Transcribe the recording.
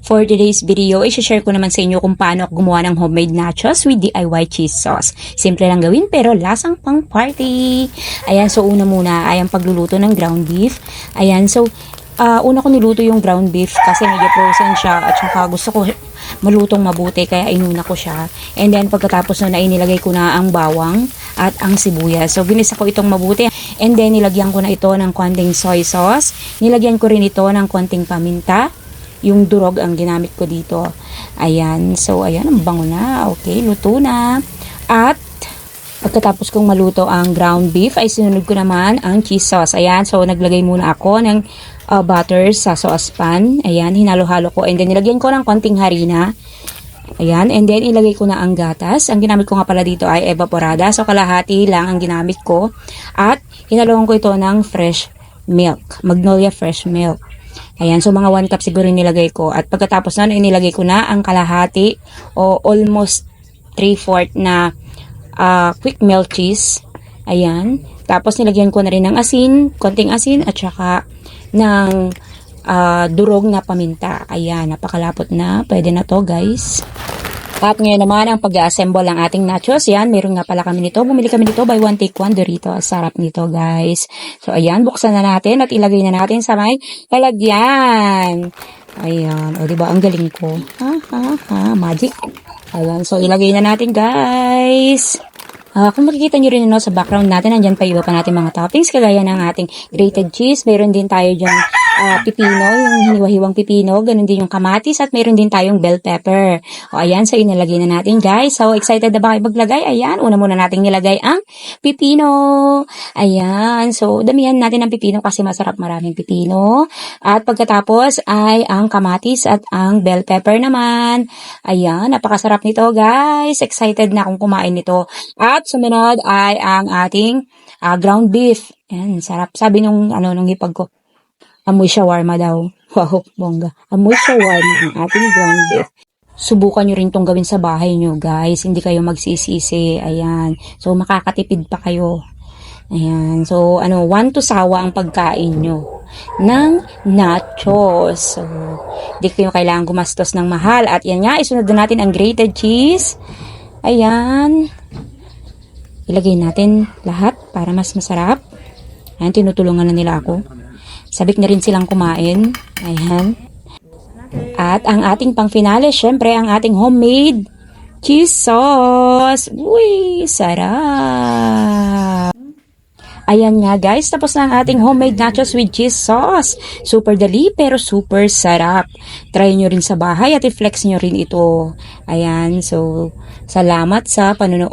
For today's video, i-share ko naman sa inyo kung paano ako gumawa ng homemade nachos with DIY cheese sauce. Simple lang gawin pero lasang pang party. Ayan, so una muna ay ang pagluluto ng ground beef. Ayan, so ah, una ko niluto yung ground beef kasi medyo frozen siya at saka gusto ko malutong mabuti kaya inuna ko siya. And then pagkatapos nun ay nilagay ko na ang bawang at ang sibuyas. So ginisa ko itong mabuti. And then nilagyan ko na ito ng konting soy sauce. Nilagyan ko rin ito ng konting paminta. Yung durog ang ginamit ko dito. Ayan. So ayan, ang bango na. Okay, luto na. At Pagkatapos kong maluto ang ground beef, ay sinunod ko naman ang cheese sauce. Ayan, so naglagay muna ako ng uh, butter sa saucepan. Ayan, hinalo-halo ko. And then nilagyan ko ng konting harina. Ayan, and then ilagay ko na ang gatas. Ang ginamit ko nga pala dito ay evaporada. So kalahati lang ang ginamit ko. At hinaloan ko ito ng fresh milk. Magnolia fresh milk. Ayan, so mga 1 cup siguro nilagay ko. At pagkatapos nun, inilagay ko na ang kalahati o almost 3-4 na ah, quick melt cheese. Ayan. Tapos nilagyan ko na rin ng asin, konting asin at saka ng ah, durog na paminta. Ayan, napakalapot na. Pwede na to guys. At ngayon naman ang pag-assemble ng ating nachos. Yan, meron nga pala kami nito. Bumili kami nito by one take one Dorito. Sarap nito guys. So ayan, buksan na natin at ilagay na natin sa may lalagyan. Ayan. O diba, ang galing ko. Ha, ha, ha. Magic. Ayan, so ilagay na natin guys. Ah, kung makikita nyo rin ano, sa background natin, andyan pa iba pa natin mga toppings, kagaya ng ating grated cheese. Meron din tayo dyan ah, pipino, yung hiniwa-hiwang pipino. Ganun din yung kamatis at meron din tayong bell pepper. O ayan, so inilagay na natin guys. So excited na ba kayo maglagay? Ayan, una muna natin nilagay ang pipino. Ayan, so damihan natin ang pipino kasi masarap maraming pipino. At pagkatapos ay ang kamatis at ang bell pepper naman. Ayan, napakasarap nito guys. Excited na akong kumain nito. At sumunod ay ang ating ah, ground beef. Ayan, sarap. Sabi nung, ano, nung hipag ko, amoy shawarma daw. Wow, bongga. Amoy shawarma ang ating ground beef. Subukan nyo rin tong gawin sa bahay nyo, guys. Hindi kayo magsisisi. Ayan. So, makakatipid pa kayo. Ayan. So, ano, one to sawa ang pagkain nyo ng nachos. So, di kayo kailangan gumastos ng mahal. At yan nga, isunod na natin ang grated cheese. Ayan. Ilagay natin lahat para mas masarap. Ayan, tinutulungan na nila ako. Sabik na rin silang kumain. Ayan. At ang ating pang finale, syempre, ang ating homemade cheese sauce. Uy, sarap. Ayan nga guys, tapos na ang ating homemade nachos with cheese sauce. Super dali pero super sarap. Try nyo rin sa bahay at i-flex nyo rin ito. Ayan, so salamat sa panonood.